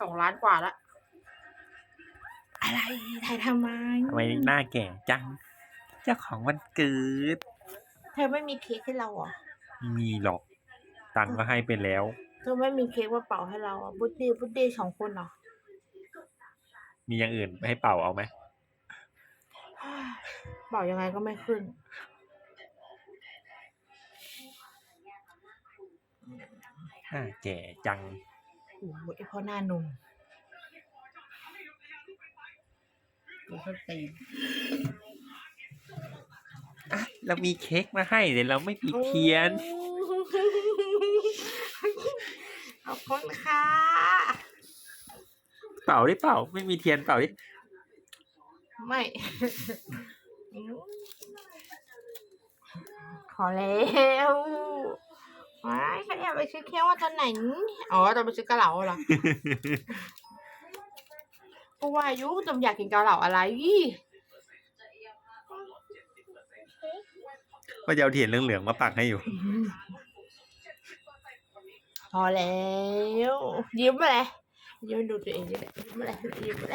สองล้านกว่าละ อะไรถ่ายทำไมทำไมหน้าแก่จัง เจ้าของวันเกิด เธอไม่มีเค้กให้เราเหรอไม่มีหรอก ตังค์ก็ให้ไปแล้ว เธอไม่มีเค้กมาเป่าให้เราอะ บุดดี้บุดดี้สองคนเหรอ มีอย่างอื่นให้เป่าเอาไหมเป่ายังไงก็ไม่ขึ้น หน้าแก่จังโอ้โหไอพ่อหน้าหนุ่มดูเขาตีนอะเรามีเค้กมาให้แต่เราไม่มีเทียน ขอบคุณค่ะเป่าได้เป่า ไม่มีเทียนเป่าดิไม่อืมขอแล้ว ไม่ฉันอยากไปซื้อเค้กว่าตอนไหน อ๋อตอนไปซื้อกะเหลาเหรอเพราะว่าอายุจำอยากกินเกาเหลาอะไรก็จะเอาเทียนเหลืองๆมาปักให้อยู่ พอแล้ว ยิ้มมาเลยยิ้มดูตัวเองดิยิ้มมาเลยยิ้มมาเลย